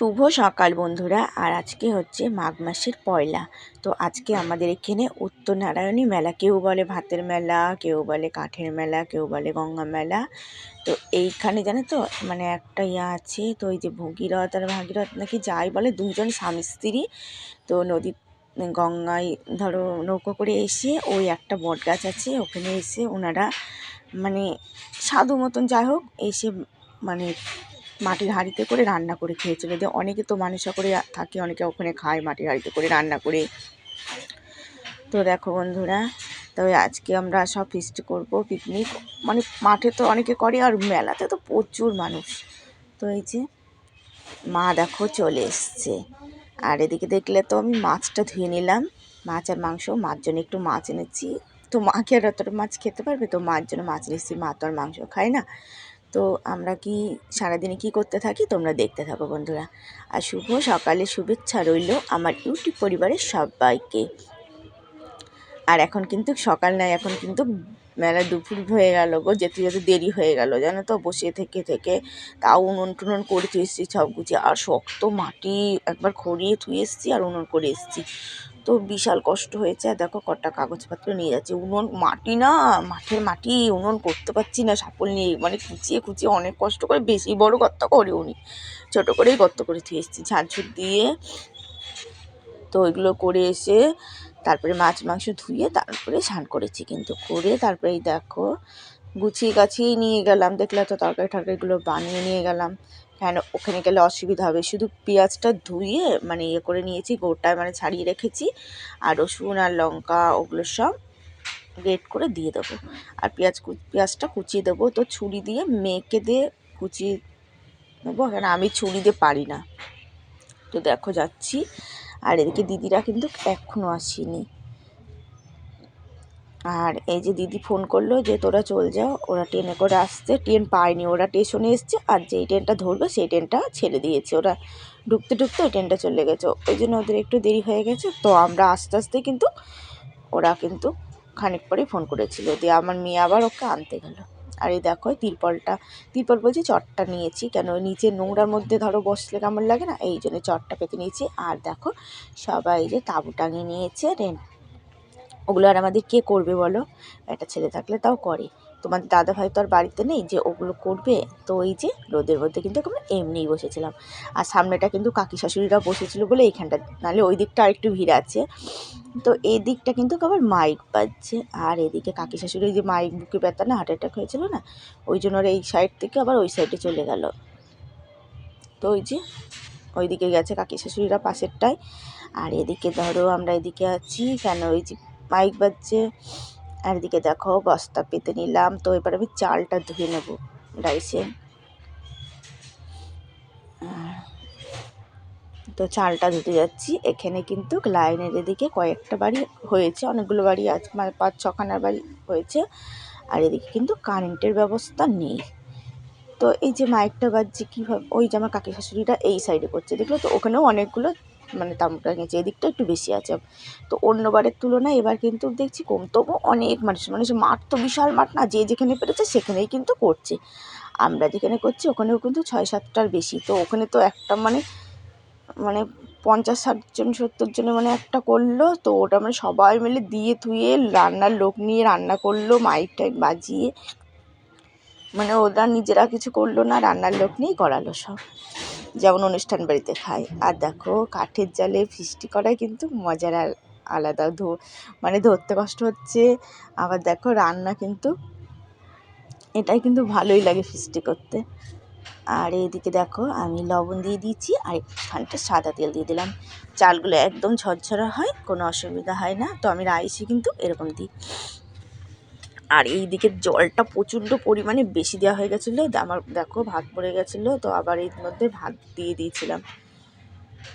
শুভ সকাল বন্ধুরা, আর আজকে হচ্ছে মাঘ মাসের পয়লা। তো আজকে আমাদের এখানে উত্তরনারায়ণী মেলা, কেউ বলে ভাতের মেলা, কেউ বলে কাঠের মেলা, কেউ বলে গঙ্গা মেলা। তো এইখানে জানো তো মানে একটা ইয়া আছে, তো ওই যে ভগীরথ আর ভাগীরথ নাকি যাই বলে দুজন স্বামী স্ত্রী। তো নদী গঙ্গায় ধরো নৌকো করে এসে ওই একটা বট গাছ আছে, ওখানে এসে ওনারা মানে সাধু মতন যাই হোক, এসে মানে মাটির হাঁড়িতে করে রান্না করে খেয়েছিল। দিয়ে অনেকে তো মানুষা করে থাকে, অনেকে ওখানে খায় মাটির হাঁড়িতে করে রান্না করে। তো দেখো বন্ধুরা, তবে আজকে আমরা সব ফিস্ট করব পিকনিক মানে মাঠে তো অনেকে করে আর মেলাতে তো প্রচুর মানুষ। তো এই যে মা দেখো চলে এসছে। আর এদিকে দেখলে তো আমি মাছটা ধুয়ে নিলাম। মাছ আর মাংস, মার জন্য একটু মাছ এনেছি। তো মাকে আর অতটা মাছ খেতে পারবে? তো মার জন্য মাছ এনেছি। মা তো আর মাংস খায় না। তো আমরা কি সারাদিনে কি করতে থাকি? তোমরা দেখতে থাকো বন্ধুরা। আর শুভ সকালে শুভেচ্ছা রইল আমার ইউটিউব পরিবারের সবাইকে। আর এখন কিন্তু সকাল নয় এখন কিন্তু মেলা দুপুর হয়ে গেল গো, যেতে যেতে দেরি হয়ে গেল, জানো তো? বসে থেকে থেকে তাও উনুন টুনুন করে থুয়ে এসেছি সব গুছিয়ে। আর শক্ত মাটি একবার খড়িয়ে থুয়ে এসেছি আর উনুন করে এসেছি। তো বিশাল কষ্ট হয়েছে। আর দেখো কটা কাগজপত্র নিয়ে যাচ্ছে। উনুন, মাটি না, মাঠের মাটি, উনুন করতে পারছি না, সাপল নিয়ে মানে কুচিয়ে কুচিয়ে অনেক কষ্ট করে, বেশি বড় গর্ত করে উনি ছোটো করেই গর্ত করে থুয়ে এসেছি। ঝাড়ঝুট দিয়ে তো ওইগুলো করে এসে তারপরে মাছ, মাংস ধুয়ে তারপরে স্নান করেছি কিন্তু। করে তারপরে দেখো গুছিয়ে গাছিয়ে নিয়ে গেলাম। দেখলে তো তরকারি টরকারিগুলো বানিয়ে নিয়ে গেলাম। কেন ওখানে গেলে অসুবিধা হবে? শুধু পেঁয়াজটা ধুয়ে মানে ইয়ে করে নিয়েছি, গোটায় মানে ছাড়িয়ে রেখেছি, আর রসুন আর লঙ্কা ওগুলো সব গ্রেট করে দিয়ে দেবো। আর পেঁয়াজ পেঁয়াজটা কুচিয়ে দেবো। তো ছুরি দিয়ে মেখে দিয়ে কুচিয়ে নেব, কেন আমি ছুরি দিয়ে পারি না। তো দেখো, যাচ্ছি। আর এদিকে দিদিরা কিন্তু এখনও আসেনি। আর এই যে দিদি ফোন করল যে, তোরা চল যাও ওরা ট্রেনে করে আসছে, ট্রেন পায়নি, ওরা স্টেশনে এসছে, আর যেই ট্রেনটা ধরবে, সেই ট্রেনটা ছেড়ে দিয়েছে। ওরা ঢুকতে ঢুকতে ওই ট্রেনটা চলে গেছে। ওই জন্য ওদের একটু দেরি হয়ে গেছে। তো আমরা আস্তে আস্তে কিন্তু, ওরা কিন্তু খানিক পরেই ফোন করেছিল দিয়ে আমার মেয়ে আবার ওকে আনতে গেলো। আর এই দেখো তিরপলটা, তিরপল বলছি, চটটা নিয়েছি। কেন নিচে নোংরার মধ্যে ধরো বসলে কেমন লাগে না? এই জন্য চটটা পেতে নিয়েছি। আর দেখো, সবাই যে তাঁবু টাঙিয়ে নিয়েছে রেন ওগুলো আর আমাদের কে করবে বলো? একটা ছেলে থাকলে তাও করে। তোমাদের দাদা ভাই তো আর বাড়িতে নেই যে ওগুলো করবে? তো ওই যে রোদের মধ্যে কিন্তু আমরা এমনিই বসেছিলাম। আর সামনেটা কিন্তু কাকি শাশুড়িরা বসেছিল বলে এইখানটা। নাহলে ওই দিকটা আরেকটু ভিড় আছে। তো এই দিকটা কিন্তু আবার মাইক বাজছে। আর এদিকে কাকি শাশুড়ি যে মাইক বুকে ব্যথা না, হার্ট অ্যাটাক হয়েছিল না, ওই জন্য এই সাইড থেকে আবার ওই সাইডে চলে গেল। তো ওই যে ওইদিকে গেছে কাকি শাশুড়িরা পাশেরটায়। আর এদিকে ধরো আমরা এদিকে আছি, কেন ওই যে মাইক বাজছে। আর এদিকে দেখো বস্তা পেতে নিলাম। তো এবার আমি চালটা ধুয়ে নেব রাইসে তো চালটা ধুতে যাচ্ছি। এখানে কিন্তু লাইনের এদিকে কয়েকটা বাড়ি হয়েছে। অনেকগুলো বাড়ি আছে মানে পাঁচ ছখানার বাড়ি হয়েছে। আর এদিকে কিন্তু কারেন্টের ব্যবস্থা নেই। তো এই যে মাইকটা বাজছে কীভাবে, ওই যে আমার কাকি শাশুড়িটা এই সাইডে করছে। দেখল তো ওখানেও অনেকগুলো মানে তামটা গেছে এদিকটা একটু বেশি আছে। তো অন্যবারের তুলনায় এবার কিন্তু দেখছি কম। তবু অনেক মানুষ মানে মাঠ তো বিশাল মাঠ না, যে যেখানে পেরেছে সেখানেই কিন্তু করছে। আমরা যেখানে করছি ওখানেও কিন্তু ছয় সাতটার বেশি। তো ওখানে তো একটা মানে মানে পঞ্চাশ ষাটজন সত্তর জনে মানে একটা করল। তো ওটা মানে সবাই মিলে দিয়ে থুয়ে রান্নার লোক নিয়ে রান্না করল, মাইক টাইক বাজিয়ে। মানে ওরা নিজেরা কিছু করল না, রান্নার লোক নিয়েই করালো সব। যেমন অনুষ্ঠান বাড়িতে খায় আর দেখো, কাঠের জালে ফিস্টি করায় কিন্তু মজার আর আলাদা ধো মানে ধরতে কষ্ট হচ্ছে। আবার দেখো, রান্না কিন্তু, এটাই কিন্তু ভালোই লাগে ফিস্টি করতে। আর এদিকে দেখো, আমি লবণ দিয়ে দিয়েছি আর খানিকটা সাদা তেল দিয়ে দিলাম। চালগুলো একদম ঝরঝরা হয়, কোনো অসুবিধা হয় না। তো আমি রাইসে কিন্তু এরকম দিই। আর এই দিকে জলটা প্রচণ্ড পরিমাণে বেশি দেওয়া হয়ে গেছিল আমার দেখো ভাত পড়ে গেছিল, তো আবার এর মধ্যে ভাত দিয়ে দিয়েছিলাম।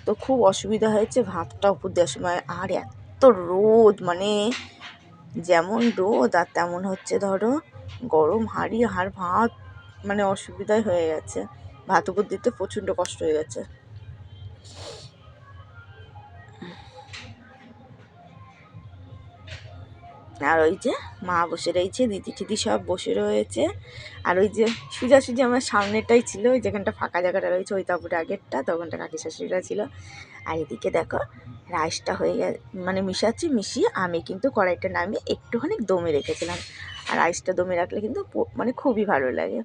তো খুব অসুবিধা হয়েছে ভাতটা উপর দেওয়ার সময়, আর এত রোদ মানে যেমন রোদ আর তেমন হচ্ছে ধরো, গরম হাঁড়ি হাড় ভাত মানে অসুবিধাই হয়ে গেছে। ভাত উপর দিতে প্রচণ্ড কষ্ট হয়ে গেছে। আর ওই যে মা বসে রয়েছে, দিদি টিদি সব বসে রয়েছে। আর ওই যে সোজাসুজি আমার সামনেটাই ছিল, ওই যেখানটা ফাঁকা জায়গাটা রয়েছে, ওই তাপুটা আগেরটা তখনটা কাকি শাশুড়িরা ছিল। আর এদিকে দেখো, রাইসটা হয়ে গে মানে মিশাচ্ছি, মিশিয়ে আমি কিন্তু কড়াইটা নামিয়ে একটুখানি দমে রেখেছিলাম। আর রাইসটা দমে রাখলে কিন্তু মানে খুবই ভালো লাগে।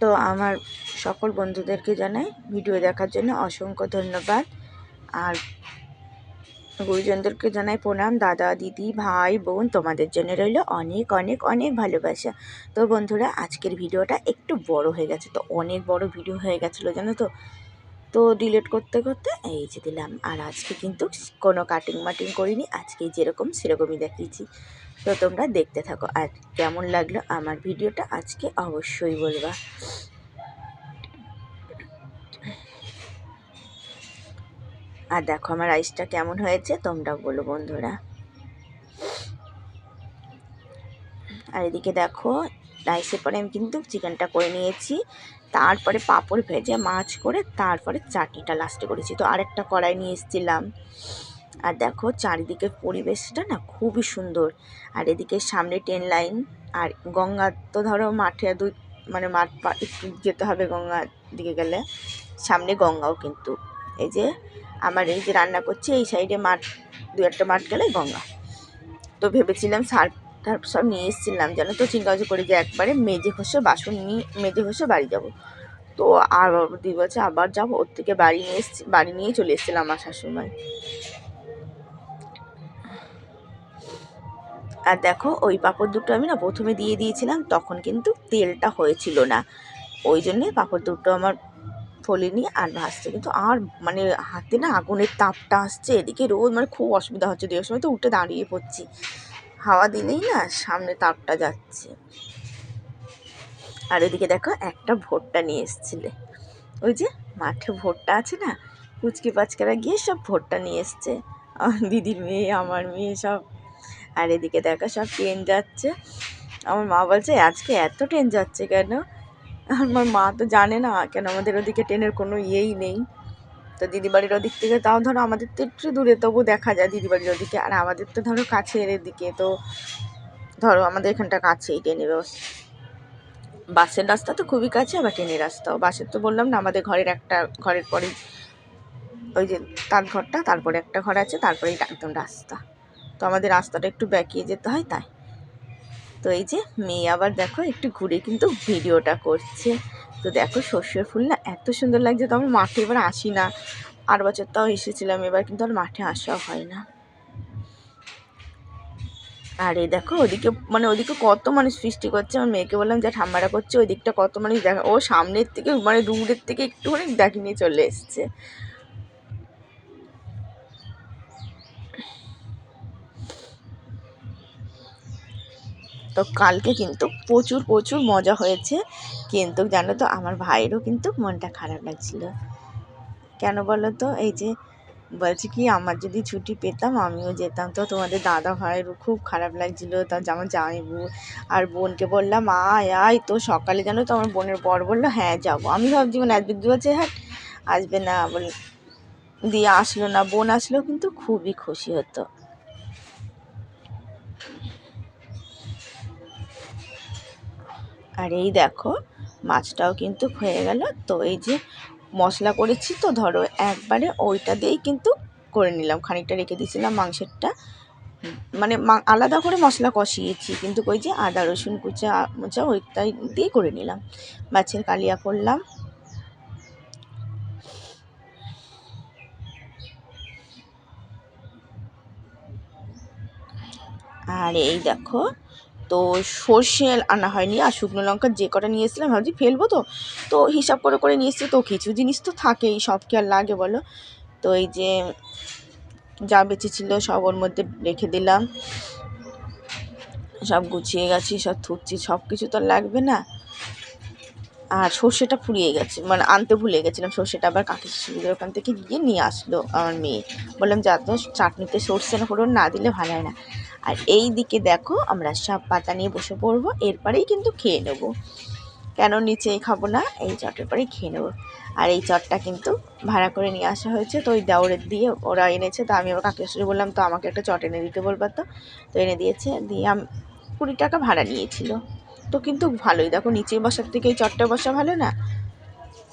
তো আমার সকল বন্ধুদেরকে জানাই ভিডিও দেখার জন্য অসংখ্য ধন্যবাদ। আর গুরুজনদেরকে জানাই প্রণাম। দাদা, দিদি, ভাই, বোন, তোমাদের জন্য রইল অনেক অনেক অনেক ভালোবাসা। তো বন্ধুরা, আজকের ভিডিওটা একটু বড় হয়ে গেছে তো, অনেক বড় ভিডিও হয়ে গেছিল, জানো তো? তো ডিলিট করতে করতে এই যে দিলাম। আর আজকে কিন্তু কোনো কাটিং মাটিং করিনি, আজকে যেরকম সেরকমই দেখিয়েছি। তো তোমরা দেখতে থাকো। আর কেমন লাগল আমার ভিডিওটা আজকে অবশ্যই বলবা। আর দেখো আমার রাইসটা কেমন হয়েছে তোমরা বলো বন্ধুরা। আর এদিকে দেখো, রাইসের পরে আমি কিন্তু চিকেনটা করে নিয়েছি। তারপরে পাঁপড় ভেজে মাছ করে তারপরে চাটনিটা লাস্টে করেছি। তো আরেকটা কড়াই নিয়ে এসেছিলাম। আর দেখো চারিদিকের পরিবেশটা না খুবই সুন্দর। আর এদিকে সামনে ট্রেন লাইন আর গঙ্গা তো ধরো মাঠে দুই মানে মাঠ একটু যেতে হবে গঙ্গার দিকে গেলে। সামনে গঙ্গাও কিন্তু। এই যে আমার এই যে রান্না করছে, এই সাইডে মাঠ, দু একটা মাঠ গেলে গঙ্গা। তো ভেবেছিলাম সার টার্প সব নিয়ে এসেছিলাম, জানো তো চিন্তা করে যে একবারে মেজে ঘষে বাসন নিয়ে মেজে ঘষে বাড়ি যাব। তো আর দুই বলছে, আবার যাব, ওর থেকে বাড়ি নিয়ে এসছি, বাড়ি নিয়ে চলে এসেছিলাম আমার শাশুড়ি আর দেখো, ওই পাঁপড় দুটো আমি না প্রথমে দিয়ে দিয়েছিলাম, তখন কিন্তু তেলটা হয়েছিল না। ওই জন্যে পাঁপড় দুটো আমার ফলিনি আর ভাজতে কিন্তু আর মানে হাতে না আগুনের তাপটা আসছে, এদিকে রোদ মানে খুব অসুবিধা হচ্ছে দেওয়ার সময় তো উঠে দাঁড়িয়ে পড়ছি। হাওয়া দিলেই না সামনে তাপটা যাচ্ছে। আর এদিকে দেখো, একটা ভোটটা নিয়ে এসেছিলে। ওই যে মাঠে ভোটটা আছে না, পুচকি পাচকারা গিয়ে সব ভোটটা নিয়ে এসছে। আমার দিদির মেয়ে, আমার মেয়ে সব। আর এদিকে দেখো সব ট্রেন যাচ্ছে। আমার মা বলছে, আজকে এত ট্রেন যাচ্ছে কেন? আমার মা তো জানে না কেন আমাদের ওদিকে ট্রেনের কোনো ইয়েই নেই। তো দিদি বাড়ির ওদিক থেকে, তাও ধরো আমাদের তো একটু দূরে তবু দেখা যায় দিদি বাড়ির ওদিকে। আর আমাদের তো ধরো কাছের এদিকে, তো ধরো আমাদের এখানটা কাছেই ট্রেনের ব্যবস্থা। বাসের রাস্তা তো খুবই কাছে, আবার ট্রেনের রাস্তাও। বাসের তো বললাম না, আমাদের ঘরের একটা, ঘরের পরেই ওই যে তার ঘরটা, তারপরে একটা ঘর আছে, তারপরেই একদম রাস্তা। তো আমাদের রাস্তাটা একটু বেঁকিয়ে যেতে হয় তাই। তো এই যে মেয়ে আবার দেখো একটু ঘুরে কিন্তু ভিডিওটা করছে। তো দেখো সর্ষের ফুল না এত সুন্দর লাগছে তো আমি মাঠে এবার আসি না। আর বছর তাও এসেছিলাম এবার কিন্তু আর মাঠে আসা হয় না। আর এই দেখো ওদিকে মানে ওদিকে কত মানুষ সৃষ্টি করছে। আমার মেয়েকে বললাম, যে ঠাম্মারা করছে, ওই দিকটা কত মানুষ দেখা ও সামনের থেকে মানে দূরের থেকে একটুখানি দেখে, নিয়ে চলে এসছে। তো কালকে কিন্তু প্রচুর প্রচুর মজা হয়েছে। কিন্তু জানো তো, আমার ভাইয়েরও কিন্তু মনটা খারাপ লাগছিল। কেন বলো তো? এই যে বলছি কি, আমার যদি ছুটি পেতাম, আমিও যেতাম। তো তোমাদের দাদা ভাইয়েরও খুব খারাপ লাগছিল, তার আমার জামাইবু আর বোনকে বললাম, আয় আয়, তো সকালে জানো তো আমার বোনের বর বলল হ্যাঁ যাব। আমি ভাবছি মানে আসবে দু বলছে হ্যাঁ আসবে না। বল দিয়ে আসলো না, বোন আসলেও কিন্তু খুবই খুশি হতো। আর এই দেখো, মাছটাও কিন্তু হয়ে গেল। তো এই যে মশলা করেছি, তো ধরো একবারে ওইটা দিয়েই কিন্তু করে নিলাম। খানিকটা রেখে দিয়েছিলাম মাংসেরটা। মানে আলাদা করে মশলা কষিয়েছি, কিন্তু ওই যে আদা, রসুন কুচা, মোচা ওইটাই দিয়ে করে নিলাম। মাছের কালিয়া করলাম। আর এই দেখো তো সর্ষে আনা হয়নি, আর শুকনো লঙ্কা যে কটা নিয়ে এসেছিলাম ভাবছি ফেলব তো। তো হিসাব করে করে নিয়ে এসেছি, তো কিছু জিনিস তো থাকেই, সব কি আর লাগে বলো? তো এই যে যা বেঁচে ছিল সব ওর মধ্যে রেখে দিলাম। সব গুছিয়ে গেছি, সব থুচ্ছি সব কিছু তো লাগবে না। আর সর্ষেটা ফুরিয়ে গেছে মানে আনতে ভুলে গেছিলাম, সর্ষেটা আবার কাকি শাশুড়িদের ওখান থেকে গিয়ে নিয়ে আসলো আমার মেয়ে। বললাম, যা তো চাটনিতে সর্ষে ফোড়ন না দিলে ভালো হয় না। আর এই দিকে দেখো, আমরা সব পাতা নিয়ে বসে পড়ব, এরপরেই কিন্তু খেয়ে নেব। কেন নিচেই খাব না? এই চটের পরেই খেয়ে নেব। আর এই চটটা কিন্তু ভাড়া করে নিয়ে আসা হয়েছে, তো ওই দেওরের দিয়ে ওরা এনেছে, তো আমি আমার কাকি বললাম, তো আমাকে একটা চট এনে দিতে বলবার তো। তো এনে দিয়েছে, দিয়ে আমি কুড়ি টাকা ভাড়া নিয়েছিল। তো কিন্তু ভালোই, দেখো নিচে বসার থেকে এই চটটা বসা ভালো না?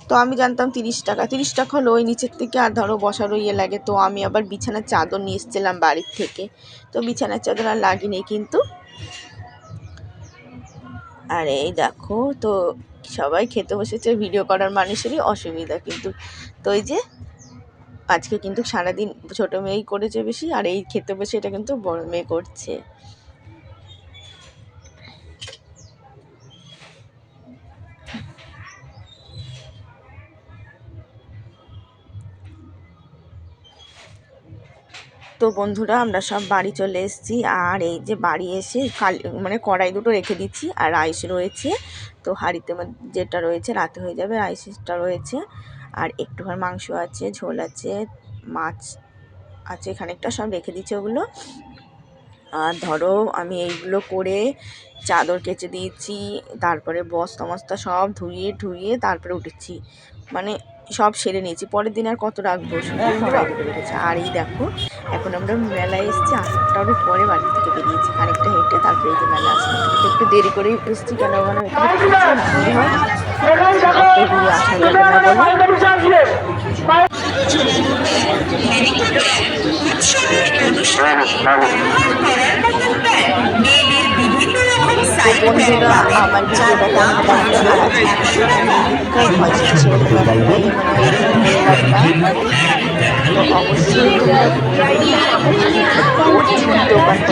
তো আমি জানতাম তিরিশ টাকা। তিরিশ টাকা হলো ওই নিচের থেকে আর ধরো বসারও ইয়ে লাগে। তো আমি আবার বিছানার চাদর নিয়ে এসেছিলাম বাড়ির থেকে। তো বিছানার চাদর আর লাগিনি কিন্তু। আর এই দেখো, তো সবাই খেতে বসেছে ভিডিও করার মানুষেরই অসুবিধা কিন্তু। তো এই যে, আজকে কিন্তু সারাদিন ছোটো মেয়েই করেছে বেশি, আর এই খেতে বসে এটা কিন্তু বড় মেয়ে করছে। তো বন্ধুরা, আমরা সব বাড়ি চলে এসেছি। আর এই যে বাড়ি এসে কাল মানে কড়াই দুটো রেখে দিচ্ছি আর রাইস রয়েছে। তো হাঁড়িতে যেটা রয়েছে রাতে হয়ে যাবে রাইসটা রয়েছে। আর একটুখানি মাংস আছে, ঝোল আছে, মাছ আছে, খানিকটা সব রেখে দিচ্ছি ওগুলো। আর ধরো আমি এইগুলো করে চাদর কেচে দিয়েছি, তারপরে বস্তা মস্তা সব ধুয়ে ধুয়ে তারপরে উঠেছি। মানে সব সেরে নিয়েছি। পরের দিন আর কত রাখব আর এই দেখো এখন আমরা মেলায় এসেছি আটটার পরে বাড়ি থেকে বেরিয়েছি। খানিকটা হেঁটে তারপরে যে মেলা আসলাম। একটু দেরি করেই এসেছি, কেন মানে এখানে বন্ধুরা আমার ভিডিওটা কেমন লাগল আর আজকে খুব ভালো ছিল তো অবশ্যই দোকান তো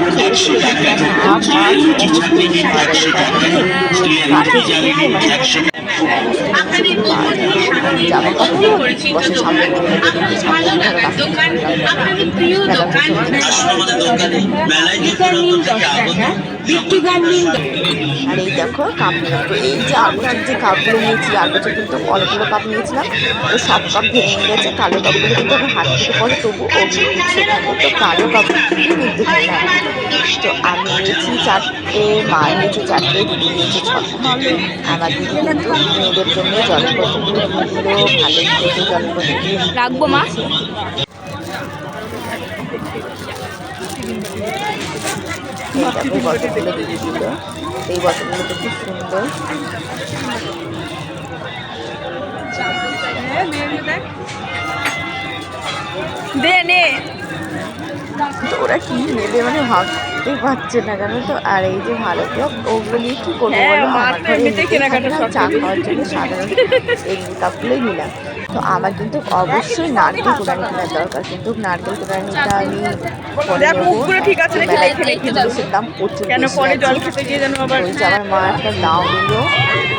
দাঁড়াও টাকা দোকান আপনাদের প্রিয় আমাদের দোকানে মেলায় যেতে থেকে আর এই দেখো কাপ এই যে আগের যে কাপগুলো নিয়েছি আগে কিন্তু অনেকগুলো কাপ নিয়েছিলাম তো সব কাপ ভেঙে গেছে কালো কাপগুলো কিন্তু আমার হাত থেকে পরে তবু ওগুলো কিছু তো কালো কাপগুলো কিন্তু খেলাম তো আমি নিয়েছি চারটে মা নিয়েছে চারটে দিদি নিয়েছে ছটা আমার দিদি কিন্তু মেয়েদের জন্য জলের রাখব মা। এই দেখো এই বটলগুলো দিয়ে দিল এই বটলগুলো তো খুব সুন্দর। দে নে। ওরা কি নেবে? মানে ভাবতে পারছে না জানো তো? আর এই যে ভালো কাপ ওগুলো নিয়ে কি করব হ্যাঁ, বলো? আমার চা খাওয়ার জন্য সাধারণত এই কাপগুলোই নিলাম। তো আমার কিন্তু অবশ্যই নারকেল কোরআনি কেনার দরকার কিন্তু নারকেল কোরআনিটা আমি দাম প্রচুর কেন আমার মা একটা দাও দিল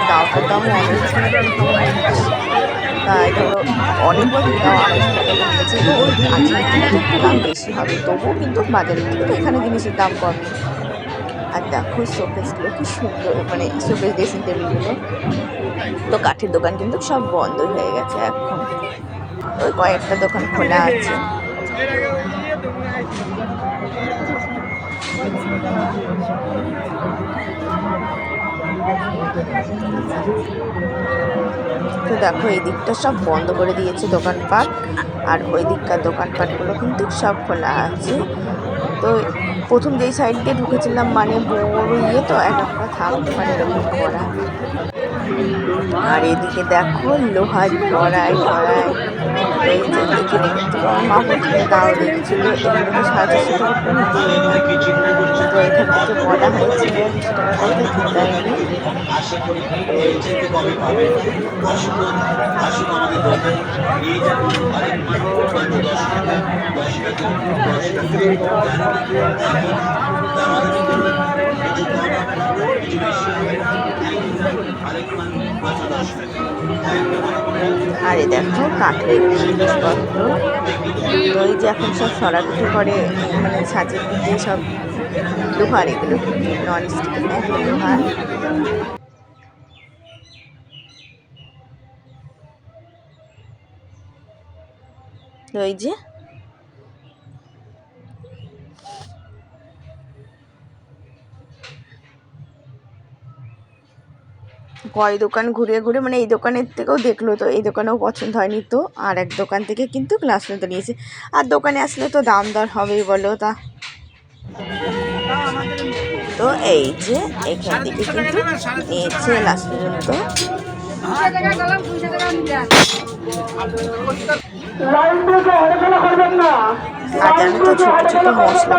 দাওটার দাম অনেক তাই ধরো অনেক দাম বেশি হবে। তবুও কিন্তু বাজারের থেকে এখানে জিনিসের দাম কম। আর দেখো শোকেসগুলো কি সুন্দর মানে শোকেস ড্রেসিং টেবিলগুলো তো কাঠের দোকান কিন্তু সব বন্ধ হয়ে গেছে এখন। ওই কয়েকটা দোকান খোলা আছে। তো দেখো, এই দিকটা সব বন্ধ করে দিয়েছে দোকানপাট। আর ওই দিককার দোকানপাটগুলো কিন্তু সব খোলা আছে। তো প্রথম যেই সাইড দিয়ে ঢুকেছিলাম মানে বড় ইয়ে তো এক একটা থাম মানে এরকম করা। আর এদিকে দেখো লোহার কড়াই কড়াই এই যে দেখে দেখতে পাবো মা প্রথমে দাও রেখেছিল এগুলোকে সাড়ে চারশো টাকা করে দিয়ে না তো এখান থেকে বলা হয়েছিল আরেক মাত্র দশ টাকা আর এই দেখো, কাঠের জিনিসপত্র। এই যে এখন সব সরাসরি করে মানে সাজিয়ে দিয়ে সব লোহার এগুলো নন স্টিক এই যে কয় দোকান ঘুরে ঘুরে মানে এই দোকানের থেকেও দেখল তো, এই দোকানেও পছন্দ হয়নি তো, আর এক দোকান থেকে কিন্তু গ্লাস তো নিয়েছে। আর দোকানে আসলে তো দাম দর হবেই বলো তা। তো এই যে এখান থেকে কিন্তু নিয়েছে লাস্ট পর্যন্ত আর জানো তো ছোট ছোট মশলা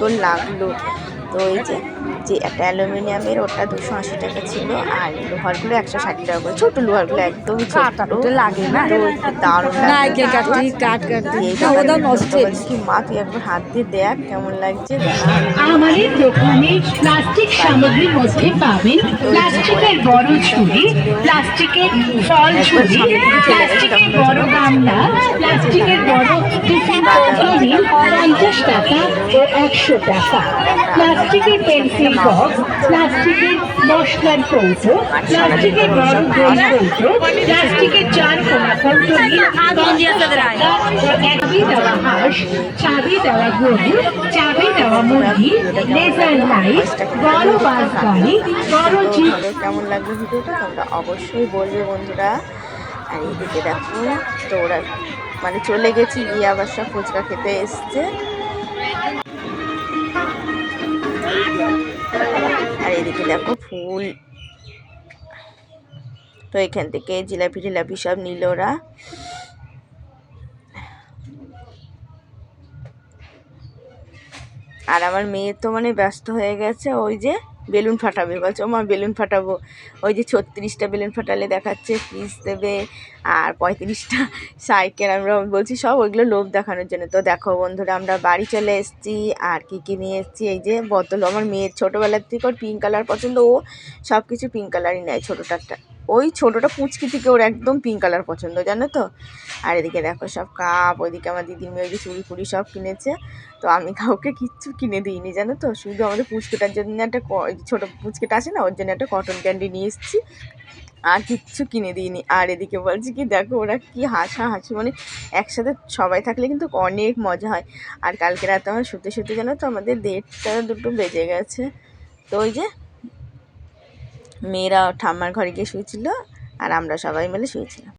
করে লাগল। তো এই যে যে একটা অ্যালুমিনিয়ামের ওটা দুশো আশি টাকা ছিল আর লোহারগুলো একশো ষাট টাকা করে। ছোটো লোহারগুলো একদম ছোট লাগে না। দারুণ নারকেল লাগল কাঠি কাঠ ওটা নষ্ট। কি মা তুই একবার হাত দিয়ে দেখ কেমন লাগছে। আমাদের দোকানে প্লাস্টিক সামগ্রীর মধ্যে পাবেন প্লাস্টিকের বড় ঝুড়ি প্লাস্টিকের ফল ঝুড়ি প্লাস্টিকের বড় গামলা প্লাস্টিকের বড় টিফিন কৌটোনি পঞ্চাশ টাকা ও টাকা প্লাস্টিকের পেন্সিল বক্স, প্লাস্টিকের মশলার কৌটো, প্লাস্টিকের বড় গোল কৌটো, প্লাস্টিকের চার কোনা ও চাবি দেওয়া হাঁস, চাবি দেওয়া গরু, চাবি দেওয়া মুরগি লেজার লাইট বড় বাস গাড়ি, বড় জিপ। কেমন লাগল ভিডিওটা? তোমরা অবশ্যই বলবে বন্ধুরা। আর এদিকে দেখো তো ওরা মানে চলে গেছি, গিয়ে আবার সব ফুচকা খেতে এসছে। আর এদিকে দেখো ফুল। তো এখান থেকে জিলাপি টিলাপি সব নিল ওরা। আর আমার মেয়ে তো মানে ব্যস্ত হয়ে গেছে, ওই যে বেলুন ফাটাবে। বলছে ও মা বেলুন ফাটাবো। ওই যে ছত্রিশটা বেলুন ফাটালে দেখাচ্ছে ফিস দেবে আর পঁয়ত্রিশটা সাইকেল। আমরা বলছি, সব ওইগুলো লোভ দেখানোর জন্য। তো দেখো বন্ধুরা, আমরা বাড়ি চলে এসেছি আর কি কি নিয়ে এসেছি। এই যে বোতল, আমার মেয়ের ছোটোবেলার থেকে ওর পিঙ্ক কালার পছন্দ, ও সব কিছু পিঙ্ক কালারই নেয় ছোটোটারটা ওই ছোটোটা পুচকি থেকে ওর একদম পিঙ্ক কালার পছন্দ, জানো তো? আর এদিকে দেখো সব কাপ, ওইদিকে আমার দিদি মেয়ে ওই চুড়ি ফুড়ি সব কিনেছে। তো আমি কাউকে কিচ্ছু কিনে দিইনি, জানো তো? শুধু আমাদের পুচকেটার জন্য একটা ছোটো পুচকেটা আছে না, ওর জন্য একটা কটন ক্যান্ডি নিয়ে এসেছি। আর কিচ্ছু কিনে দিইনি। আর এদিকে বলছি কি, দেখো ওরা কি হাসা হাসি মানে একসাথে সবাই থাকলে কিন্তু অনেক মজা হয়। আর কালকে রাতে আমার শুতে শুতে জানো তো, আমাদের দেড়টা দুটো বেজে গেছে। তো ওই যে মেয়েরা ঠাম্মার ঘরে গিয়ে শুয়েছিল আর আমরা সবাই মিলে শুয়েছিলাম।